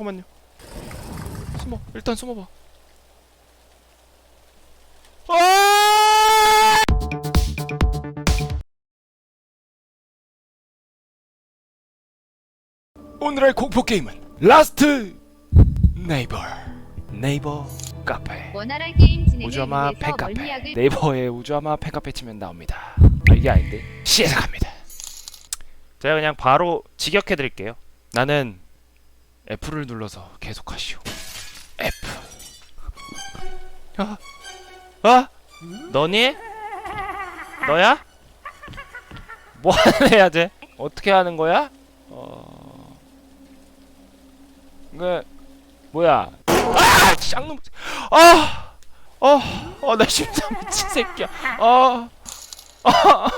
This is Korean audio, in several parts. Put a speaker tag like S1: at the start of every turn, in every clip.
S1: 잠깐만요. 숨어. 일단 숨어봐. 아! 오늘의 공포 게임은 라스트 네이버 네이버 카페
S2: 원활한 게임 진행을
S1: 우주아마
S2: 위해서
S1: 팬카페 네이버에 우주아마 팬카페 치면 나옵니다 아, 이게 아닌데 시작합니다 제가 그냥 바로 직역해 드릴게요 나는 F를 눌러서 계속하시오 F 아, 아? 너니? 너야? 뭐 애야 쟤? 어떻게 하는 거야? 어... 그 뭐야 아! 쌍놈 아! 어, 어, 나 심장 미친 새끼야. 아, 아,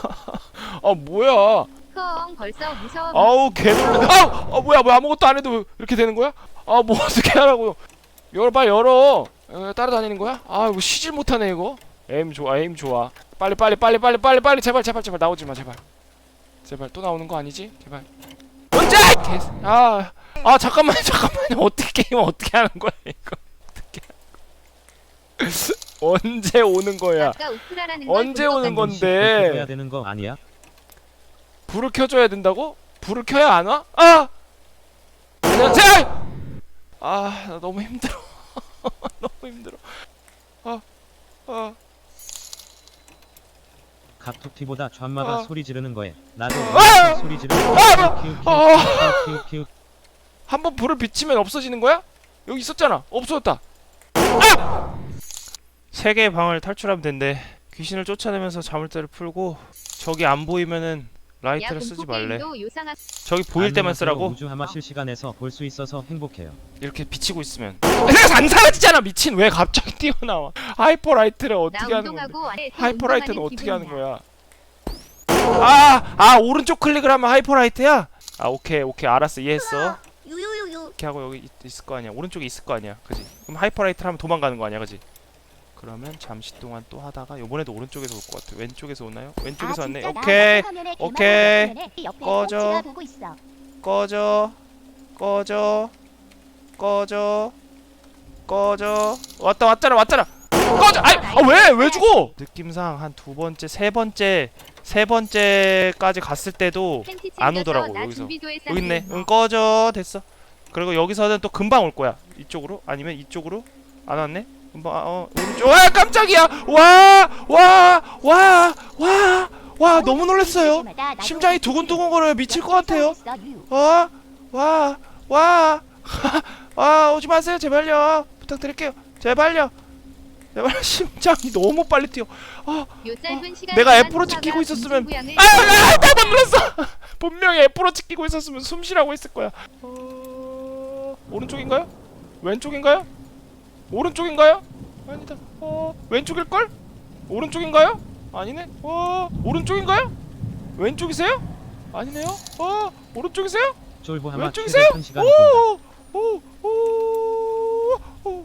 S1: 아, 뭐야?
S2: 형 벌써 무서워
S1: 아우, 개놀래. 아우, 아, 뭐야, 뭐 아무것도 안 해도 이렇게 되는 거야? 아, 뭐 어떻게 하라고요? 열어, 빨리 열어. 어, 따라다니는 거야? 아, 이거 쉬질 못하네 이거. 에임 좋아, 에임 좋아. 빨리, 빨리, 빨리, 빨리, 빨리, 빨리, 제발, 제발, 제발 나오지 마, 제발. 제발 또 나오는 거 아니지? 제발. 언제? 개, 아, 아, 잠깐만, 잠깐만. 어떻게 게임 어떻게 하는 거야 이거? 어떻게? 언제 오는 거야?
S2: 아까 우프라라는 걸
S1: 언제
S2: 본것
S1: 오는
S2: 같은데.
S1: 건데?
S3: 해야 되는 거 아니야?
S1: 불을 켜줘야 된다고? 불을 켜야 안 와? 아! 안녕하세요! 아, 나 너무 힘들어. 너무 힘들어. 아, 아,
S3: 각툭튀보다 좌마가
S1: 아.
S3: 소리 지르는 거에 나도
S1: 아!
S3: 소리 지르는
S1: 아! 아!
S3: 키우 키우키우키우 키우
S1: 한번 불을 비치면 없어지는 거야? 여기 있었잖아. 없어졌다. 아! 세 개의 방을 탈출하면 된대. 귀신을 쫓아내면서 자물쇠를 풀고 저기 안 보이면은
S2: 야
S1: 라이트를 쓰지 말래. 저기 보일 때만 쓰라고?
S3: 우주 하마 실시간에서 볼 수 있어서 행복해요.
S1: 이렇게 비치고 있으면 내가 안 사라지잖아 미친 왜 갑자기 뛰어나와 하이퍼 라이트를
S2: 나
S1: 어떻게 하는
S2: 안에서
S1: 하이퍼 라이트는
S2: 운동하는
S1: 어떻게 하는. 거야 아! 아 오른쪽 클릭을 하면 하이퍼 라이트야? 아 오케이 오케이 알았어 이해했어
S2: 유유유유
S1: 이렇게 하고 여기 있, 있을 거 아니야 오른쪽에 있을 거 아니야 그지 그럼 하이퍼 라이트를 하면 도망가는 거 아니야 그지 그러면 잠시 동안 또 하다가 요번에도 오른쪽에서 올 것 같아 왼쪽에서 오나요? 왼쪽에서 왔네. 오케이. 오케이. 꺼져. 꺼져. 꺼져. 꺼져. 꺼져. 왔다 왔잖아 왔잖아. 꺼져. 아이 아 왜 왜 죽어? 느낌상 한 두 번째 세 번째 세 번째까지 갔을 때도 안 오더라고,
S2: 나
S1: 여기서. 여기 있네. 응 꺼져. 됐어. 그리고 여기서는 또 금방 올 거야. 이쪽으로? 아니면 이쪽으로? 안 왔네? 아, 어 오른쪽 와 깜짝이야 와와와 와 와 와, 너무 놀랐어요 심장이 두근두근 거려요 미칠 것 같아요 와, 와, 와, 와, 오지 마세요, 제발요. 부탁드릴게요, 제발요. 제발 심장이 너무 빨리 뛰어. 아,
S2: 시간
S1: 내가 애플워치 끼고 있었으면- 아, 아, 나도 눌렀어. 분명히 애플워치 끼고 있었으면 숨 쉬라고 했을 거야. 어, 오른쪽인가요? 왼쪽인가요? 오른쪽인가요? 아니다. 어, 왼쪽일 걸? 오른쪽인가요? 아니네. 어, 오른쪽인가요? 왼쪽이세요? 아니네요. 어, 오른쪽이세요?
S3: 하마
S1: 왼쪽이세요?
S3: 최대 1시간 본
S1: 오! 오! 오! 오!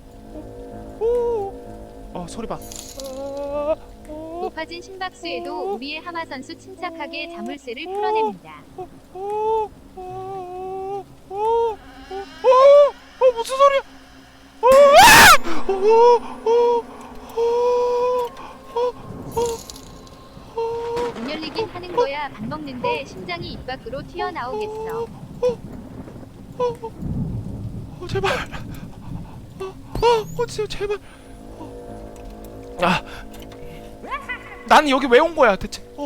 S1: 오! 어, 소리 봐. 아, 오!
S2: 높아진 심박수에도 우리의 하마 선수 침착하게 자물쇠를 풀어냅니다.
S1: 오! 오! 오! 오! 오! 어, 무슨 소리야?
S2: 문 열리긴 하는 거야. 밥 먹는데 심장이 입 밖으로 튀어나오겠어.
S1: 어, 제발. 어, 어, 어디세요, 제발. 어. 아, 나는 여기 왜 온 거야, 대체? 어,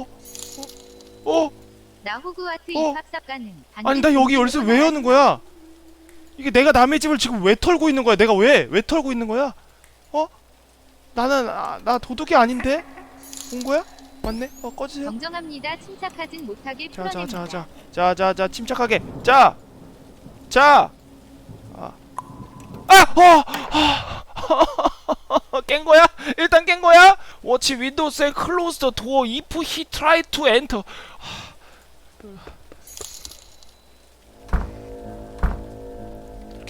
S1: 어, 어.
S2: 나 호그와트
S1: 어.
S2: 입학삽 가는.
S1: 아니 나 여기 열쇠 왜 여는 거야? 이게 내가 남의 집을 지금 왜 털고 있는 거야? 내가 왜? 왜 털고 있는 거야? 어? 나는 아, 나 도둑이 아닌데? 온 거야? 맞네? 어 꺼지세요.
S2: 정정합니다. 침착하진 못하게
S1: 자,
S2: 풀어냅니다.
S1: 자, 자, 자, 자, 자, 자, 침착하게. 자, 자. 아, 아, 어, 깬 거야? 일단 깬 거야? Watch Windows and close the door if he try to enter.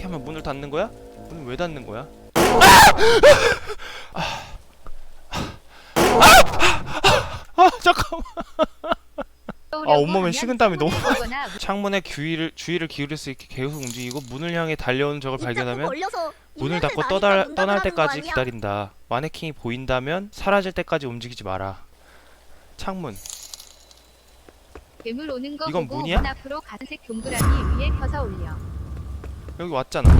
S1: 이렇게 하면 문을 닫는 거야? 문을 왜 닫는 거야? 아! 아! 아! 아! 아! 잠깐만. 아, 온몸에 식은땀이 너무
S2: 많아.
S1: 창문에 주의를 주의를 기울일 수 있게 계속 움직이고 문을 향해 달려오는 적을 발견하면 문을 닫고 떠날, 떠날 때까지 기다린다. 마네킹이 보인다면 사라질 때까지 움직이지 마라. 창문.
S2: 괴물 오는 거
S1: 이건
S2: 보고
S1: 문이야?
S2: 문 앞으로 가슴색 동그라미 위에 펴서 올려.
S1: 여기 왔잖아.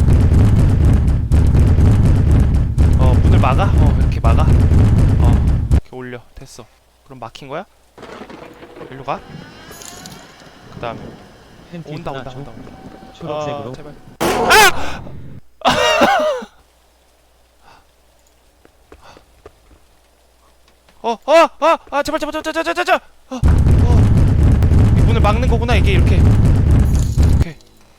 S1: 어 문을 막아? 어 이렇게 막아? 어 이렇게 올려. 됐어. 그럼 막힌 거야? 일로 가. 그 다음에 온다 온다
S3: 줘.
S1: 온다 온다.
S3: 초록색으로
S1: 아, 제발. 아! 어, 어, 어, 아, 제발, 제발, 제발, 제발, 제발, 제발. 어, 어. 이 문을 막는 거구나, 이게 이렇게.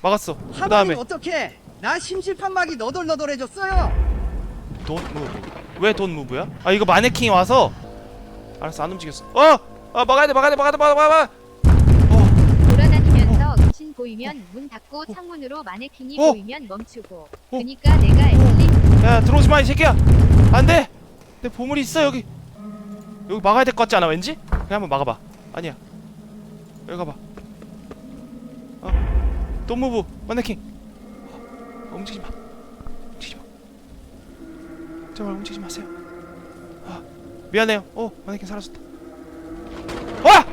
S1: 막았어. 그 다음에
S4: 어떻게? 나 심실판막이 너덜너덜해졌어요.
S1: 돈 무브. 왜 돈 무브야? 아, 이거 마네킹이 와서. 알았어, 안 움직였어. 어, 아, 막아야 돼, 막아야 돼, 막아야 돼, 막아, 막아, 막아. 어,
S2: 돌아다니면서 귀신 보이면 문 닫고 창문으로 마네킹이
S1: 어.
S2: 보이면 멈추고. 그니까 내가 엘리
S1: 야, 들어오지 마, 이 새끼야. 안 돼. 내 보물이 있어 여기. 여기 막아야 될 것 같지 않아, 왠지? 그냥 한번 막아봐. 아니야. 여기 가봐. 어, 돈 무브, 마네킹. 어, 움직이지 마. 움직이지 마. 제발 움직이지 마세요. 아, 미안해요. 어, 마네킹 사라졌다. 와!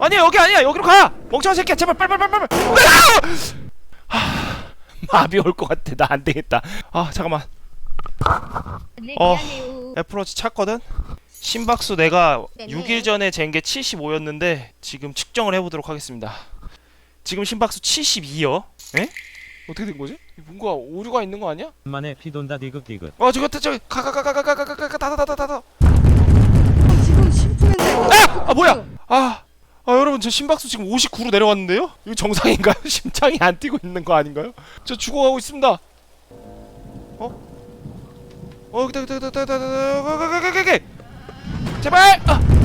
S1: 아니야, 여기 아니야. 여기로 가. 멍청한 새끼야, 제발, 빨리, 빨리. 아! 마비 올 것 같아. 나 안 되겠다. 아, 잠깐만.
S2: 네
S1: 어. 애플워치 찼거든? 심박수 내가
S2: 네네.
S1: 6일 전에 잰 게 75였는데 지금 측정을 해보도록 하겠습니다 지금 심박수 72요 에? 어떻게 된 거지? 뭔가 오류가 있는 거 아니야?
S3: 만에 피 돈다 디귿디귿
S1: 어 저기 저기 가가가가가가가가가 다다다다다
S4: 지금 심쿵인데.
S1: 아! 아 뭐야 아, 아 여러분 저 심박수 지금 59로 내려왔는데요? 이거 정상인가요? 심장이 안 뛰고 있는 거 아닌가요? 저 죽어가고 있습니다 어? 어 기다 기다 기다 기다 기다 제발! 아!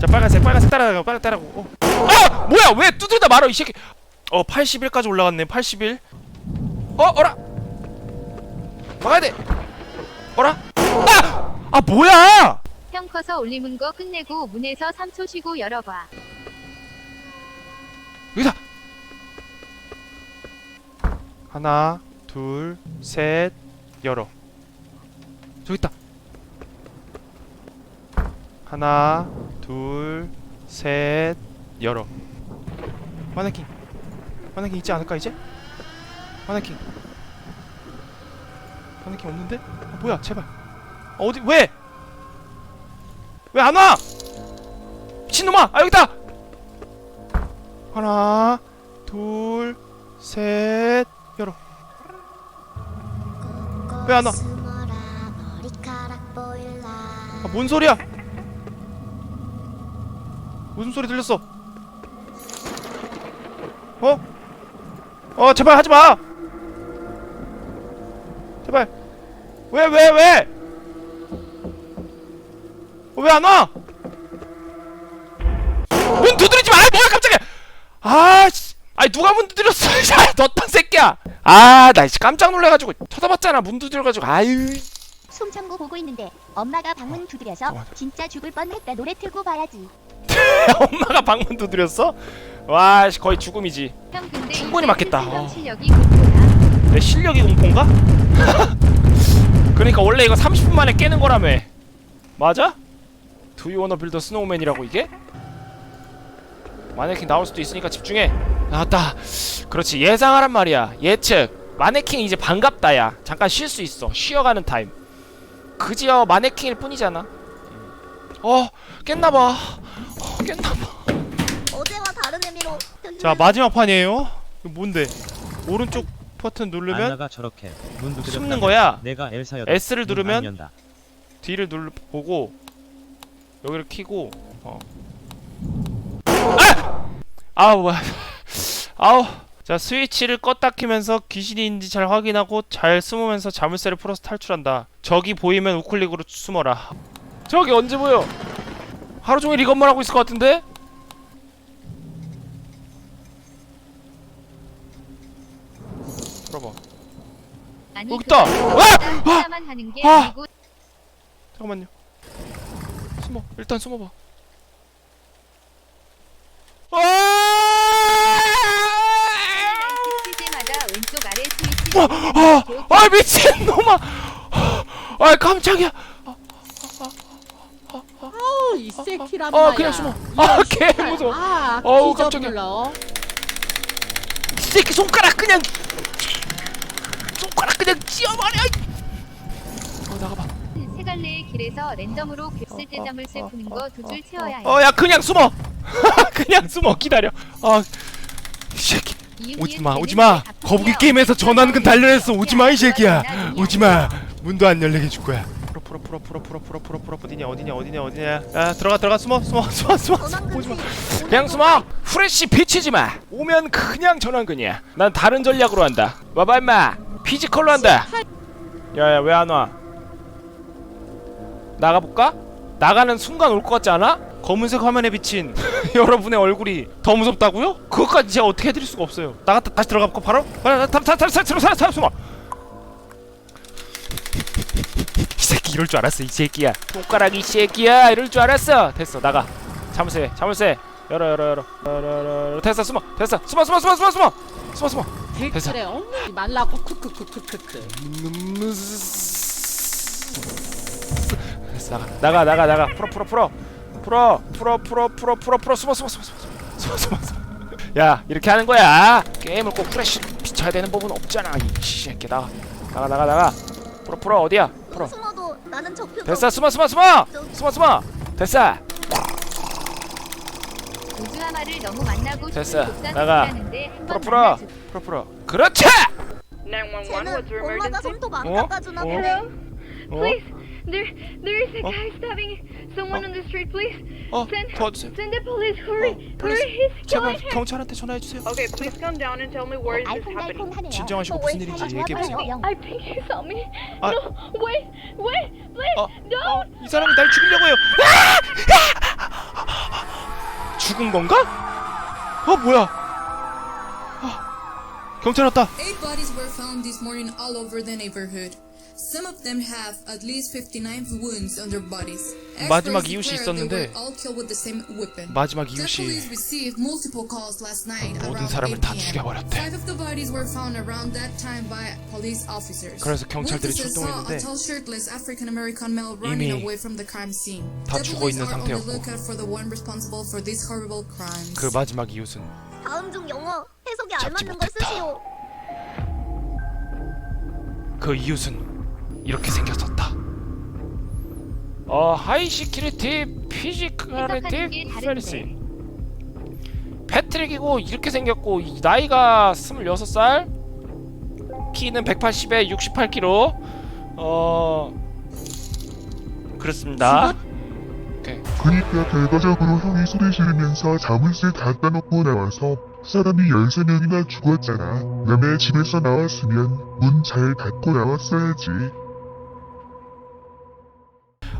S1: 자 빨간색 빨간색 따라가고 빨리 따라가고 어. 아! 뭐야 왜 두드리다 말어 이 새끼 어 81까지 올라갔네 81 어? 어라 막아야 돼 어라? 아! 아 뭐야
S2: 형 커서 올리문 거 끝내고 문에서 3초 쉬고 열어봐.
S1: 여기다 하나 둘셋 열어 저기 있다 하나 둘 셋 열어 마네킹 마네킹 있지 않을까 이제 마네킹 마네킹 없는데 아, 뭐야 제발 아, 어디 왜 왜 안 와? 미친놈아! 아 여기다! 하나, 둘, 셋, 열어. 왜 안 와? 아, 뭔 소리야? 무슨 소리 들렸어? 어? 어, 제발 하지 마. 제발. 왜, 왜, 왜? 어, 왜 안 와? 문 두드리지 마! 아, 뭐야 깜짝이야! 아, 씨. 아니 누가 문 두드렸어? 야, 너딴 새끼야! 아, 나 진짜 깜짝 놀래가지고 쳐다봤잖아. 문 두드려가지고 아유.
S5: 숨 참고 보고 있는데 엄마가 방문 두드려서
S1: 잠깐만.
S5: 진짜 죽을 뻔했다 노래 틀고 봐야지
S1: 엄마가 방문 두드렸어? 와, 씨, 거의 죽음이지. 충분히 맞겠다. 어. 내 실력이 공포인가? 그러니까 원래 이거 30분 만에 깨는 거라며. 맞아? Do you wanna build a snowman이라고 이게? 마네킹 나올 수도 있으니까 집중해. 나왔다. 그렇지 예상하란 말이야. 예측. 마네킹 이제 반갑다 야. 잠깐 쉴 수 있어. 쉬어가는 타임. 그지어 마네킹일 뿐이잖아. 어 깼나봐. 어, 깼나봐.
S5: 어제와 다른 의미로
S1: 자 마지막 판이에요. 이거 뭔데? 오른쪽 버튼 누르면
S3: 안나가 저렇게 문
S1: 숨는 거야.
S3: 내가 엘사였다
S1: S를
S3: 문
S1: 누르면
S3: 안 연다.
S1: 뒤를 눌 보고 여기를 키고 어. 아! 아우 뭐야. 아우. 자 스위치를 껐다 키면서 귀신인지 잘 확인하고 잘 숨으면서 자물쇠를 풀어서 탈출한다. 적이 보이면 우클릭으로 숨어라. 저기 언제 보여? 하루 종일 이것만 하고 있을 것 같은데? 들어봐.
S2: 아니,
S1: 없다! 아! 아!
S2: 아!
S1: 잠깐만요. 숨어. 일단 숨어봐. 아! 아! 아! 아! 미친놈아! 아 깜짝이야!
S6: 이 새끼란
S1: 아
S6: 말이야.
S1: 그냥 숨어.
S6: 이
S1: 아개
S6: 씨발.
S1: 무서워.
S6: 아,
S1: 어우, 깜짝이야.
S6: 불러.
S1: 이 새끼 손가락 그냥 손가락 그냥 찧어버려. 어 나가봐.
S2: 세 갈래의 길에서 랜덤으로 겹슬 때
S1: 어, 어,
S2: 자물쇠
S1: 어,
S2: 푸는
S1: 어,
S2: 거두 줄 채워야 해.
S1: 어야 그냥 숨어. 그냥 숨어. 기다려. 아 이 새끼. 오지마 오지마. 거북이 게임에서 전환근 달려냈어. 오지마 이 새끼야. 오지마. 문도 안 열리게 해줄 거야 풀어 풀어 풀어 풀어 풀어 풀어. 어디냐 어디냐 어디냐 어디냐. 야 들어가 들어가. 숨어 숨어 숨어 숨어. 보지마 그냥 숨어. 후레쉬 비치지 마. 오면 그냥 전환근이야. 난 다른 전략으로 한다. 와봐 임마. 피지컬로 한다. 야야 왜 안 와? 나가볼까? 나가는 순간 올 것 같지 않아? 검은색 화면에 비친 여러분의 얼굴이 더 무섭다고요? 그것까지 제가 어떻게 해드릴 수가 없어요. 나갔다 다시 들어가볼까? 바로? 바로 다음 다음 다음 다음 다음 숨어. 이 이럴 줄 알았어 이 새끼야. 손가락 이 새끼야 이럴 줄 알았어. 됐어 나가. 자물쇠 자물쇠 열어 열어 열어. 열어 열어 열어. 됐어 숨어. 됐어. 숨어 숨어 숨어 숨어 숨어. 숨어 숨어. 됐어.
S6: 그래 엉덩이 말라고 크크크크크크.
S1: 됐어 나가. 나가 나가 나가. 풀어 풀어 풀어. 풀어 풀어 풀어 풀어 풀어 풀어. 숨어 숨어 숨어 숨어 숨어 숨어 숨어. 야 이렇게 하는 거야. 게임을 꼭 프레쉬 비춰야 되는 법은 없잖아 이 새끼. 나가. 나가 나가 나가. 풀어 풀어. 어디야? 풀어.
S5: 숨어도 나는 적표도
S1: 됐어 숨어 숨어 숨어 숨어 숨어 됐어
S2: 우주하마를 너무 만나고
S1: 됐어. 나가. 풀어 풀어. 풀어 풀어 그렇지
S5: 쟤는 엄마가 손톱 안
S1: 어?
S5: 깎아주나
S1: 어?
S5: 보네
S1: 어?
S7: There, there is a
S1: Oh.
S7: guy stabbing someone on the street. Please
S1: 어
S7: send,
S1: 도와주세요
S7: send the police. Hurry,
S1: 어,
S7: hurry! He's
S1: 제발
S7: killing him.
S1: 경찰한테 전화해 주세요
S7: Okay, please come down and tell me where is this happening.
S5: 알콩달콩하네요
S1: 진정하시고
S5: 또
S1: 무슨
S5: 왜
S1: 일인지
S5: 사이가
S1: 얘기해 보세요.
S5: 좋아버려요?
S7: I think he saw me.
S1: 아.
S7: No, wait, wait,
S1: 어,
S7: don't.
S1: 어, 이 사람이 날 죽이려고 해요. 아! 죽은 건가? 어 뭐야? 아, 경찰 왔다.
S8: Eight bodies were found this morning all over the neighborhood. Some of them have at least 59 wounds on their bodies.
S1: 마지막 이웃이 있었는데 마지막 이웃이 모든 사람을 다 죽여버렸대. 그래서 경찰들이 출동했는데 이미 다 죽어 있는 상태였고 그 마지막 이웃은
S5: 다음 중 영어 해석이 안 맞는 걸 쓰시오.
S1: 그 이웃은 이렇게 생겼었다. 어 하이 시큐리티 피지컬리티 페리시 패트릭이고 이렇게 생겼고 이 나이가 26살 키는 180에 68kg 어 그렇습니다. 오케이.
S9: 그니까 결과적으로 형이 소리 지르면서 자물쇠 갖다 놓고 나와서 사람이 13명이나 죽었잖아. 남의 집에서 나왔으면 문 잘 닫고 나왔어야지.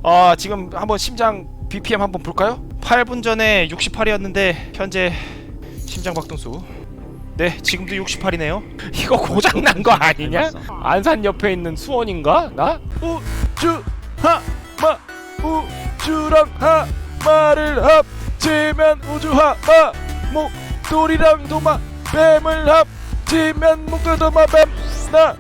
S1: 어 지금 한번 심장 BPM 한번 볼까요? 8분 전에 68이었는데 현재 심장 박동수 네 지금도 68이네요 이거 고장 난 거 아니냐? 안산 옆에 있는 수원인가? 나? 우주 하마 우주랑 하마를 합치면 우주 하마 목돌이랑 도마 뱀을 합치면 목돌 도마 뱀나